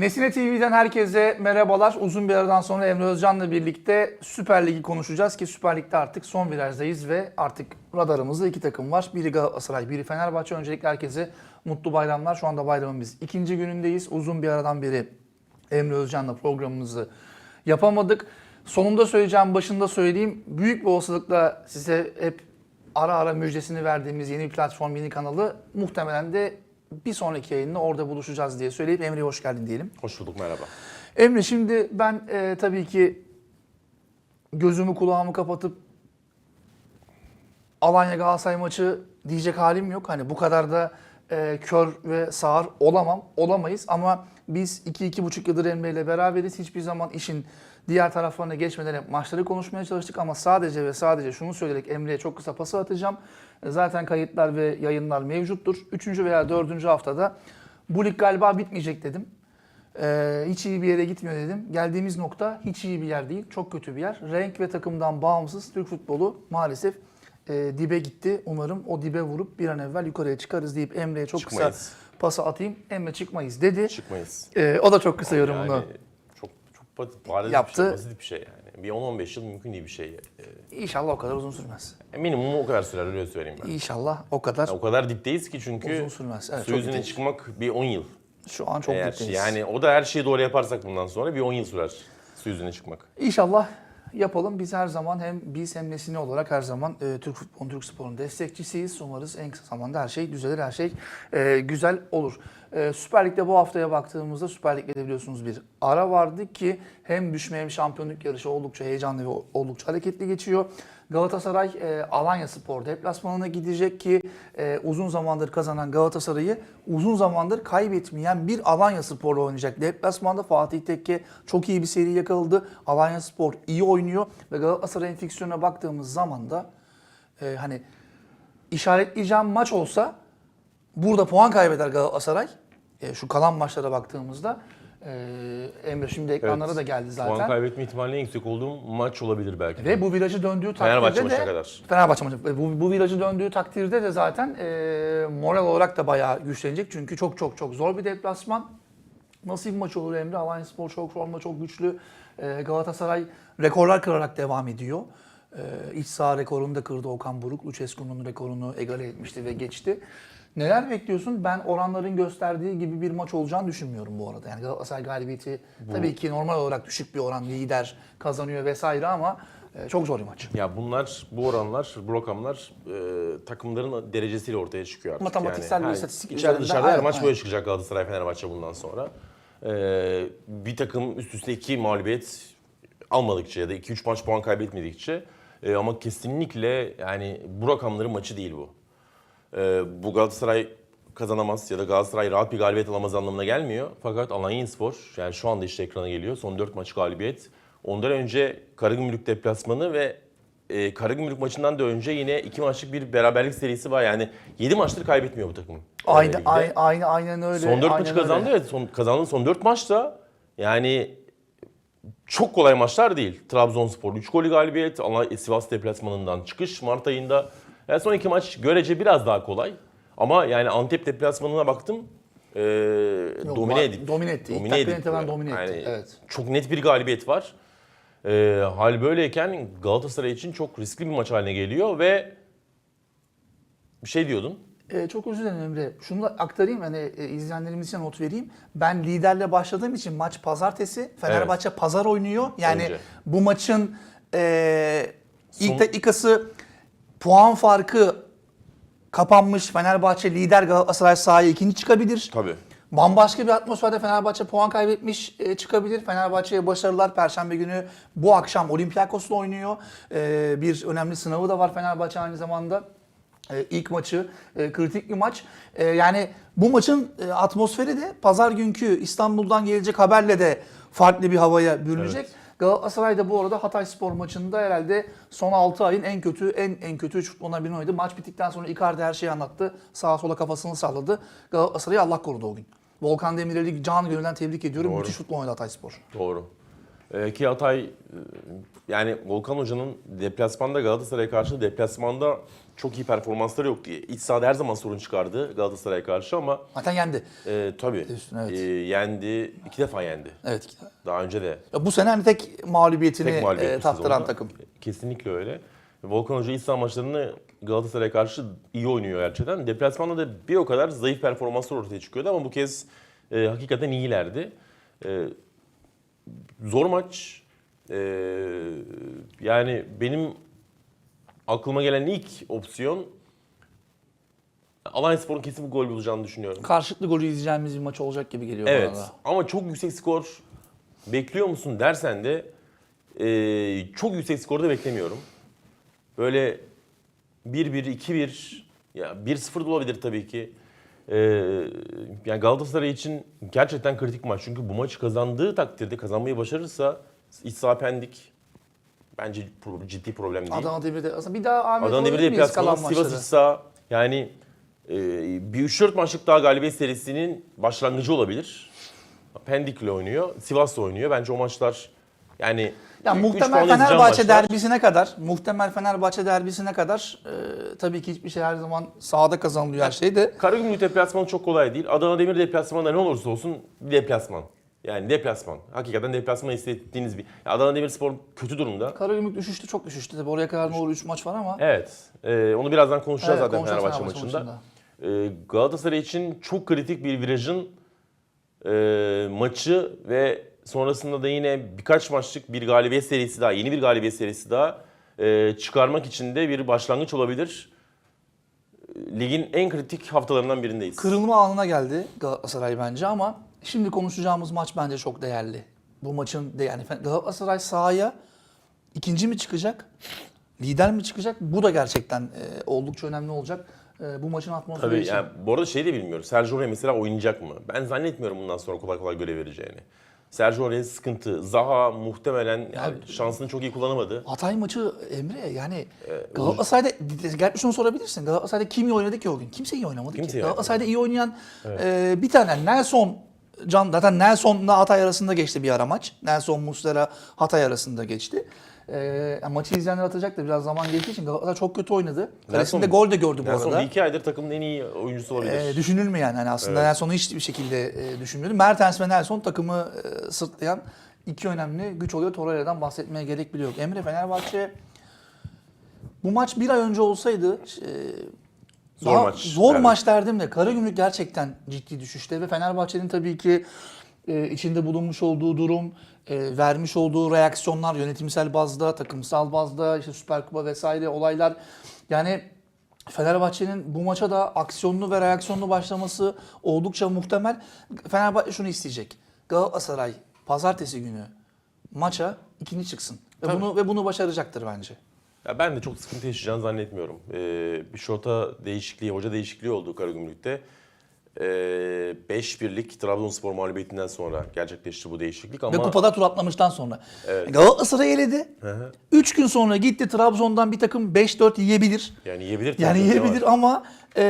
Nesine TV'den herkese merhabalar. Uzun bir aradan sonra Emre Özcan'la birlikte Süper Lig'i konuşacağız ki Süper Lig'de artık son virajdayız ve artık radarımızda iki takım var. Biri Galatasaray, biri Fenerbahçe. Öncelikle herkese mutlu bayramlar. Şu anda bayramın biz ikinci günündeyiz. Uzun bir aradan beri Emre Özcan'la programımızı yapamadık. Sonunda söyleyeceğim, başında söyleyeyim. Büyük bir olasılıkla size hep ara ara müjdesini verdiğimiz yeni platform, yeni kanalı muhtemelen de bir sonraki yayında orada buluşacağız diye söyleyip Emre'ye hoş geldin diyelim. Hoş bulduk merhaba. Emre şimdi ben e, tabii ki gözümü kulağımı kapatıp Alanya Galatasaray maçı diyecek halim yok. Hani bu kadar da e, kör ve sağır olamam, olamayız ama biz 2-2,5 yıldır Emre ile beraberiz. Hiçbir zaman işin diğer taraflarına geçmeden hep maçları konuşmaya çalıştık ama sadece ve sadece şunu söyleyerek Emre'ye çok kısa pası atacağım. Zaten kayıtlar ve yayınlar mevcuttur. Üçüncü veya dördüncü haftada bu lig galiba bitmeyecek dedim. Ee, hiç iyi bir yere gitmiyor dedim. Geldiğimiz nokta hiç iyi bir yer değil. Çok kötü bir yer. Renk ve takımdan bağımsız Türk futbolu maalesef e, dibe gitti. Umarım o dibe vurup bir an evvel yukarıya çıkarız deyip Emre'ye çok Çıkmayız. kısa pası atayım. Emre çıkmayız dedi. Çıkmayız. Ee, o da çok kısa yorumunu Yani çok çok basit, bariz Yaptı. bir şey, basit bir şey yani. Bir 10-15 yıl mümkün değil bir şey. Ee, İnşallah o kadar uzun sürmez. minimum o kadar sürer öyle söyleyeyim ben. İnşallah o kadar Yani o kadar dipteyiz ki çünkü uzun sürmez. Evet, su yüzüne dipteyiz. çıkmak bir 10 yıl. Şu an çok Eğer dipteyiz. yani o da her şeyi doğru yaparsak bundan sonra bir 10 yıl sürer su yüzüne çıkmak. İnşallah yapalım. Biz her zaman hem biz hem nesine olarak her zaman e, Türk futbolunun, Türk sporunun destekçisiyiz. Umarız en kısa zamanda her şey düzelir, her şey e, güzel olur. E, Süper Lig'de bu haftaya baktığımızda Süper Lig'de de biliyorsunuz bir ara vardı ki hem düşme hem şampiyonluk yarışı oldukça heyecanlı ve oldukça hareketli geçiyor. Galatasaray e, Alanya Spor deplasmanına gidecek ki e, uzun zamandır kazanan Galatasaray'ı uzun zamandır kaybetmeyen bir Alanya Spor'la oynayacak. Deplasmanda Fatih Tekke çok iyi bir seri yakaladı. Alanya Spor iyi oynuyor ve Galatasaray'ın fiksiyonuna baktığımız zaman da e, hani işaretleyeceğim maç olsa burada puan kaybeder Galatasaray. E, şu kalan maçlara baktığımızda e, Emre şimdi ekranlara Evet. da geldi zaten. Puan kaybetme ihtimalinin en yüksek olduğu maç olabilir belki. Ve bu virajı döndüğü takdirde Fenerbahçe de maçına kadar. Fenerbahçe maçı. Bu, bu virajı döndüğü takdirde de zaten e, moral olarak da bayağı güçlenecek. Çünkü çok çok çok zor bir deplasman. Nasıl bir maç olur Emre? Alanya Spor çok formda, çok güçlü. E, Galatasaray rekorlar kırarak devam ediyor. E, iç saha rekorunu da kırdı Okan Buruk. Lucescu'nun rekorunu egale etmişti ve geçti. Neler bekliyorsun? Ben oranların gösterdiği gibi bir maç olacağını düşünmüyorum bu arada. Yani Galatasaray galibiyeti tabii ki normal olarak düşük bir oran lider kazanıyor vesaire ama e, çok zor bir maç. Ya bunlar, bu oranlar, bu rakamlar e, takımların derecesiyle ortaya çıkıyor artık. Matematiksel bir her- istatistik İçeride dışarıda her maç böyle çıkacak Galatasaray Fenerbahçe bundan sonra. E, bir takım üst üste iki mağlubiyet almadıkça ya da 2-3 maç puan kaybetmedikçe e, ama kesinlikle yani bu rakamların maçı değil bu. E, bu Galatasaray kazanamaz ya da Galatasaray rahat bir galibiyet alamaz anlamına gelmiyor. Fakat Alanyaspor yani şu anda işte ekrana geliyor. Son 4 maç galibiyet. Ondan önce Karagümrük deplasmanı ve e, Karagümrük maçından da önce yine iki maçlık bir beraberlik serisi var. Yani 7 maçtır kaybetmiyor bu takım. Aynı, Ligde. aynı, aynı, aynen öyle. Son 4 aynen maçı kazandı öyle. Son, kazandığı son 4 maçta yani çok kolay maçlar değil. Trabzonspor 3 golü galibiyet, Sivas deplasmanından çıkış Mart ayında. Yani son iki maç görece biraz daha kolay. Ama yani Antep deplasmanına baktım. E, domine var- edip. domine etti. İlk Domine dakikadan edip- itibaren domine etti, yani evet. Çok net bir galibiyet var. E, hal böyleyken Galatasaray için çok riskli bir maç haline geliyor ve bir şey diyordun. Ee, çok özür dilerim Emre. Şunu da aktarayım hani e, izleyenlerimiz için not vereyim. Ben liderle başladığım için maç pazartesi. Fenerbahçe pazar oynuyor. Yani Önce. bu maçın e, ilk Son- dakikası puan farkı kapanmış. Fenerbahçe lider Galatasaray sahaya ikinci çıkabilir. Tabii. Bambaşka bir atmosferde Fenerbahçe puan kaybetmiş e, çıkabilir. Fenerbahçe'ye başarılar. Perşembe günü bu akşam Olympiakos'la oynuyor. E, bir önemli sınavı da var Fenerbahçe aynı zamanda. E, ilk maçı e, kritik bir maç. E, yani bu maçın e, atmosferi de pazar günkü İstanbul'dan gelecek haberle de farklı bir havaya bürünecek. Evet. Galatasaray da bu arada Hatay Spor maçında herhalde son 6 ayın en kötü en en kötü 3 futbolundan birini oynadı. Maç bittikten sonra Icardi her şeyi anlattı. Sağa sola kafasını salladı. Galatasaray'ı Allah korudu o gün. Volkan Demirel'i can gönülden tebrik ediyorum. Doğru. Müthiş futbol oynadı Hatay Spor. Doğru. Ee, ki Hatay e, yani Volkan Hoca'nın deplasmanda Galatasaray'a karşı deplasmanda çok iyi performansları yok diye. İç sahada her zaman sorun çıkardı Galatasaray'a karşı ama Zaten yendi. e, tabii Diyorsun, evet. e, yendi. iki defa yendi. Evet. Daha önce de Ya bu sene hani tek mağlubiyetini tek mağlubiyet e, bu tattıran sezonda. takım. Kesinlikle öyle. Volkan Hoca saha maçlarını Galatasaray'a karşı iyi oynuyor gerçekten. Deplasmanda da bir o kadar zayıf performanslar ortaya çıkıyordu ama bu kez e, hakikaten iyilerdi. E, zor maç. E, yani benim aklıma gelen ilk opsiyon Alanyaspor'un kesin bir gol bulacağını düşünüyorum. Karşılıklı golü izleyeceğimiz bir maç olacak gibi geliyor Evet bana da. ama çok yüksek skor bekliyor musun dersen de e, çok yüksek skor da beklemiyorum. Böyle 1-1, 2-1, ya 1-0 da olabilir tabii ki. E, yani Galatasaray için gerçekten kritik maç. Çünkü bu maçı kazandığı takdirde, kazanmayı başarırsa iç pendik. Bence ciddi problem değil. Adana Demir'de aslında bir daha Ahmet Adana Demir'de kalan Sivas saha yani e, bir 3-4 maçlık daha galibiyet serisinin başlangıcı olabilir. Pendik'le oynuyor, Sivas'la oynuyor. Bence o maçlar yani Ya muhtemel Fenerbahçe derbisine kadar, muhtemel Fenerbahçe derbisine kadar e, tabii ki hiçbir şey her zaman sahada kazanılıyor her şey de. Karagümrük deplasmanı çok kolay değil. Adana Demir deplasmanı ne olursa olsun bir deplasman. Yani deplasman. Hakikaten deplasman hissettiğiniz bir. Ya Adana Demirspor kötü durumda. Karagümrük düşüştü, çok düşüştü. Tabii oraya kadar ne olur 3 maç var ama. Evet. e, onu birazdan konuşacağız Evet, zaten konuşacağız Fenerbahçe Fenerbahçe maçında. maçında. E, Galatasaray için çok kritik bir virajın e, maçı ve sonrasında da yine birkaç maçlık bir galibiyet serisi daha, yeni bir galibiyet serisi daha e, çıkarmak için de bir başlangıç olabilir. Ligin en kritik haftalarından birindeyiz. Kırılma anına geldi Galatasaray bence ama şimdi konuşacağımız maç bence çok değerli. Bu maçın de yani Galatasaray sahaya ikinci mi çıkacak? Lider mi çıkacak? Bu da gerçekten e, oldukça önemli olacak. E, bu maçın atmosferi Tabii için. yani bu arada şey de bilmiyorum. Sergio Rey mesela oynayacak mı? Ben zannetmiyorum bundan sonra kolay kolay görev vereceğini. Sergio Rey sıkıntı. Zaha muhtemelen yani şansını çok iyi kullanamadı. Hatay maçı Emre yani Galatasaray'da gerçi şunu sorabilirsin. Galatasaray'da kim iyi oynadı ki o gün? Kimse iyi oynamadı Kimse ki. Galatasaray'da iyi oynayan e, bir tane Nelson Can zaten Nelson'la Hatay arasında geçti bir ara maç. Nelson Muslera Hatay arasında geçti. E, yani maçı izleyenler atacaktır biraz zaman geçtiği için Galatasaray çok kötü oynadı. Kalesinde gol de gördü bu Nelson arada. iki aydır takımın en iyi oyuncusu olabilir. E, düşünülmeyen yani aslında Nelson'u hiçbir şekilde e, düşünmüyordu. Mertens ve Nelson takımı e, sırtlayan iki önemli güç oluyor. Torreira'dan bahsetmeye gerek bile yok. Emre Fenerbahçe bu maç bir ay önce olsaydı e, Zor daha maç Zor derdim. maç derdim de Karagümrük gerçekten ciddi düşüşte ve Fenerbahçe'nin tabii ki e, içinde bulunmuş olduğu durum, e, vermiş olduğu reaksiyonlar yönetimsel bazda, takımsal bazda, işte Süper Kupa vesaire olaylar yani Fenerbahçe'nin bu maça da aksiyonlu ve reaksiyonlu başlaması oldukça muhtemel. Fenerbahçe şunu isteyecek. Galatasaray pazartesi günü maça ikinci çıksın. Ve Tabii. bunu ve bunu başaracaktır bence. Ya ben de çok sıkıntı yaşayacağını zannetmiyorum. Ee, bir şota değişikliği, hoca değişikliği oldu Karagümrük'te. Ee, 5-1'lik Trabzonspor mağlubiyetinden sonra gerçekleşti bu değişiklik ama Ve kupada tur atlamıştan sonra. Galatasaray eledi. 3 gün sonra gitti Trabzon'dan bir takım 5-4 yiyebilir. yani yiyebilir. tabii Yani de yiyebilir ama e,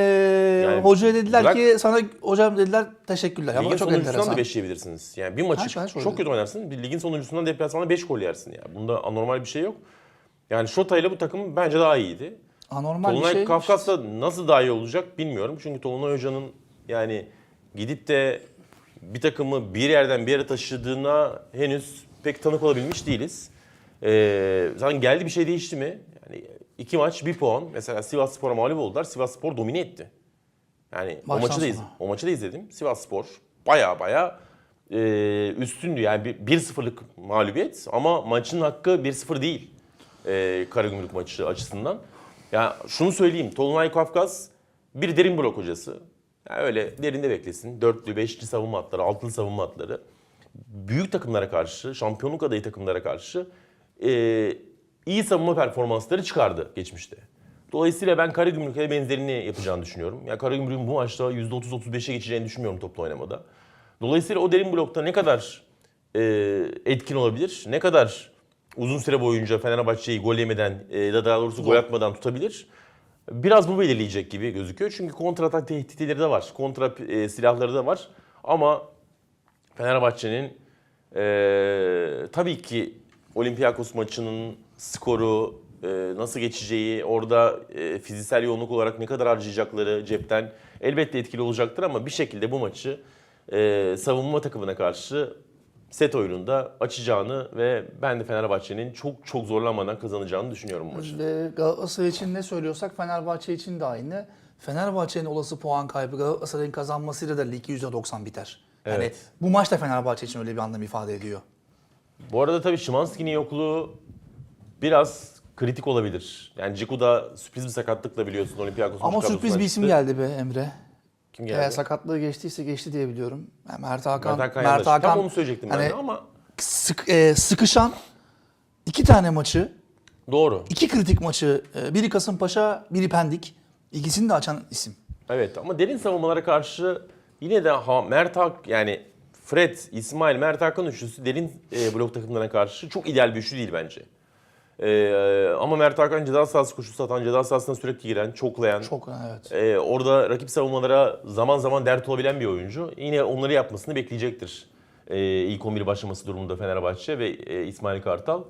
Yani hocaya dediler bırak- ki sana hocam dediler teşekkürler. Ama Ligin çok sonuncusundan enteresan. da 5 yiyebilirsiniz. Yani bir maçı Her şey- her şey çok öyle. kötü oynarsın. Bir ligin sonuncusundan deplasmanda 5 gol yersin. Yani. Bunda anormal bir şey yok. Yani Şota ile bu takım bence daha iyiydi. Anormal bir Tolunay şey. Kafkas'ta nasıl daha iyi olacak bilmiyorum. Çünkü Tolunay Hoca'nın yani gidip de bir takımı bir yerden bir yere taşıdığına henüz pek tanık olabilmiş değiliz. Ee, zaten geldi bir şey değişti mi? Yani iki maç bir puan. Mesela Sivas Spor'a mağlup oldular. Sivas Spor domine etti. Yani o Baştan maçı da, iz- o maçı da izledim. Sivas Spor baya baya e, üstündü. Yani bir- 1-0'lık mağlubiyet ama maçın hakkı 1-0 değil. E, Karagümrük maçı açısından. Ya şunu söyleyeyim. Tolunay Kafkas bir derin blok hocası. Yani öyle derinde beklesin. Dörtlü, beşli savunma hatları, altılı savunma hatları. Büyük takımlara karşı, şampiyonluk adayı takımlara karşı e, iyi savunma performansları çıkardı geçmişte. Dolayısıyla ben Karagümrük'e benzerini yapacağını düşünüyorum. Ya Karagümrük'ün bu maçta %30-35'e geçeceğini düşünmüyorum toplu oynamada. Dolayısıyla o derin blokta ne kadar e, etkin olabilir, ne kadar uzun süre boyunca Fenerbahçe'yi gol yemeden e, ya da daha doğrusu gol atmadan tutabilir. Biraz bu belirleyecek gibi gözüküyor. Çünkü kontratak tehditleri de var. Kontra e, silahları da var. Ama Fenerbahçe'nin Ee, tabii ki Olympiakos maçının skoru, e, nasıl geçeceği, orada e, fiziksel yoğunluk olarak ne kadar harcayacakları cepten elbette etkili olacaktır ama bir şekilde bu maçı e, savunma takımına karşı set oyununda açacağını ve ben de Fenerbahçe'nin çok çok zorlanmadan kazanacağını düşünüyorum bu maçı. Ve Galatasaray için ne söylüyorsak Fenerbahçe için de aynı. Fenerbahçe'nin olası puan kaybı Galatasaray'ın kazanmasıyla da lig %90 biter. Yani Evet. bu maç da Fenerbahçe için öyle bir anlam ifade ediyor. Bu arada tabii Şimanski'nin yokluğu biraz kritik olabilir. Yani Ciku da sürpriz bir sakatlıkla biliyorsun Olympiakos'un Ama sürpriz bir isim çıktı. geldi be Emre. Kim geldi? Eğer sakatlığı geçtiyse geçti diye biliyorum. Yani Mert Hakan, Mert Hakan, Mert Hakan Tam onu söyleyecektim ben hani de ama sık, e, sıkışan iki tane maçı, doğru. iki kritik maçı, e, biri Kasımpaşa, biri Pendik. İkisini de açan isim. Evet ama derin savunmalara karşı yine de ha, Mert Hak yani Fred, İsmail, Mert Hakan üçlüsü derin e, blok takımlarına karşı çok ideal bir üçlü değil bence. E, ama Mert Hakan ceza sahası koşusu atan, ceza sahasına sürekli giren, çoklayan, Çok evet. e, orada rakip savunmalara zaman zaman dert olabilen bir oyuncu. Yine onları yapmasını bekleyecektir. E, ilk 11 başlaması durumunda Fenerbahçe ve e, İsmail Kartal. E,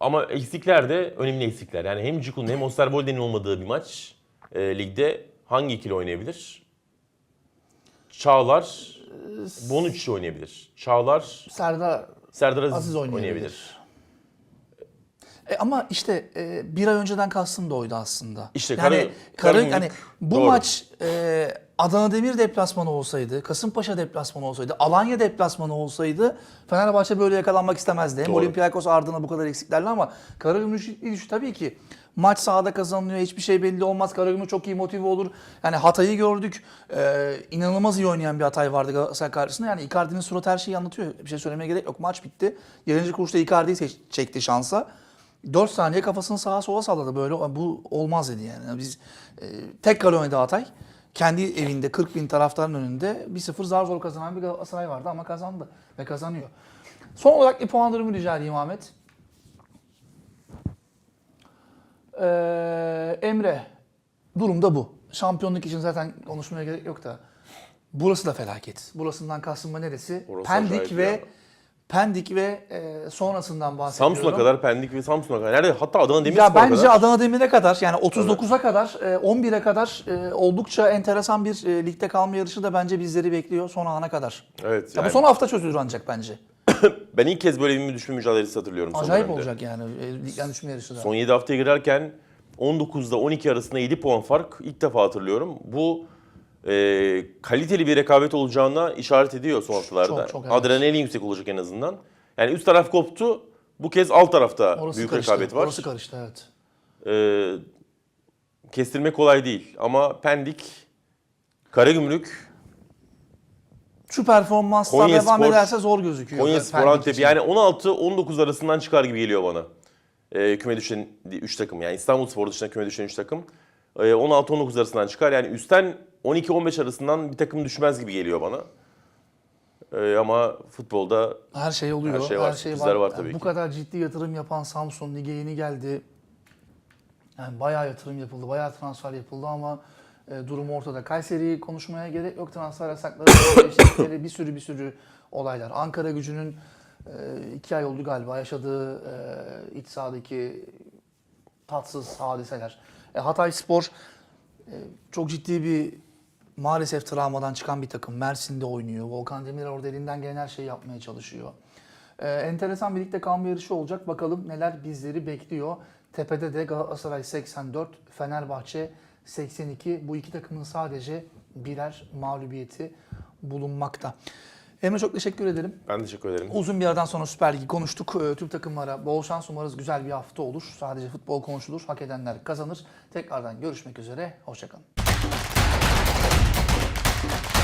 Ama eksikler de önemli eksikler. Yani hem Ciku'nun hem Osterwolde'nin olmadığı bir maç e, ligde hangi ikili oynayabilir? Çağlar, Bonucci oynayabilir. Çağlar, Serdar Serdar Aziz, Aziz oynayabilir. oynayabilir. E ama işte e, bir ay önceden kastım da oydu aslında. İşte yani Kara- Kara, Karagümrük, hani bu doğru. maç e, Adana Demir deplasmanı olsaydı, Kasımpaşa deplasmanı olsaydı, Alanya deplasmanı olsaydı Fenerbahçe böyle yakalanmak istemezdi. Hem Doğru. Olympiakos ardına bu kadar eksiklerle ama Karagümrük ilişki tabii ki maç sahada kazanılıyor. Hiçbir şey belli olmaz. Karagümrük çok iyi motive olur. Yani Hatay'ı gördük. E, inanılmaz iyi oynayan bir Hatay vardı Galatasaray karşısında. Yani Icardi'nin suratı her şeyi anlatıyor. Bir şey söylemeye gerek yok. Maç bitti. 7. kuruşta Icardi'yi çekti şansa. 4 saniye kafasını sağa sola salladı böyle. Bu olmaz dedi yani. Biz e, tek kale oynadı Hatay. Kendi evinde 40 bin taraftarın önünde 1-0 zar zor kazanan bir Galatasaray vardı ama kazandı ve kazanıyor. Son olarak bir puan durumu rica edeyim Ahmet. Ee, Emre, durum da bu. Şampiyonluk için zaten konuşmaya gerek yok da. Burası da felaket. Burasından kastım neresi? Orası Pendik ve ya. Pendik ve e, sonrasından bahsediyorum. Samsun'a kadar Pendik ve Samsun'a kadar. Nerede? Hatta Adana Ya Demirspor'a bence kadar. Adana Demir'e kadar yani 39'a kadar, e, 11'e kadar e, oldukça enteresan bir e, ligde kalma yarışı da bence bizleri bekliyor son ana kadar. Evet. Ya yani bu son hafta çözülür ancak bence. Ben ilk kez böyle bir düşme mücadelesi hatırlıyorum son Acayip dönemde. olacak yani e, ligden düşme yarışı da. Son 7 haftaya girerken 19'da 12 arasında 7 puan fark ilk defa hatırlıyorum. Bu e, kaliteli bir rekabet olacağına işaret ediyor son haftalarda. çok, çok, evet. Adrenalin yüksek olacak en azından. Yani üst taraf koptu. Bu kez alt tarafta Orası büyük karıştı. rekabet var. Orası karıştı evet. E, kestirmek kolay değil ama Pendik, Karagümrük, Şu performanslar Konya devam Spor- ederse zor gözüküyor. Konya Pendik Spor Antep için. yani 16-19 arasından çıkar gibi geliyor bana. Ee, küme düşen 3 takım yani İstanbul Spor dışında küme düşen 3 takım. Ee, 16-19 arasından çıkar. Yani üstten 12-15 arasından bir takım düşmez gibi geliyor bana. Ee, ama futbolda Her şey oluyor. Her şey var. Sürprizler var tabii Bu ki. kadar ciddi yatırım yapan Samsun lige yeni geldi. Yani bayağı yatırım yapıldı, bayağı transfer yapıldı ama e, durum ortada. Kayseri'yi konuşmaya gerek yok. Transfer yasakları, değişiklikleri, bir sürü bir sürü olaylar. Ankara gücünün e, iki ay oldu galiba yaşadığı e, iç sahadaki tatsız hadiseler. E, Hatay Spor e, çok ciddi bir maalesef travmadan çıkan bir takım. Mersin'de oynuyor. Volkan Demirel orada elinden gelen her şeyi yapmaya çalışıyor. E, enteresan bir ligde kalma yarışı olacak. Bakalım neler bizleri bekliyor. Tepede de Galatasaray 84, Fenerbahçe 82. Bu iki takımın sadece birer mağlubiyeti bulunmakta. Emre çok teşekkür ederim. ben teşekkür ederim. Uzun bir aradan sonra Süper Ligi konuştuk. Ee, Tüm takımlara bol şans umarız güzel bir hafta olur. Sadece futbol konuşulur. Hak edenler kazanır. Tekrardan görüşmek üzere. Hoşçakalın. Thank you.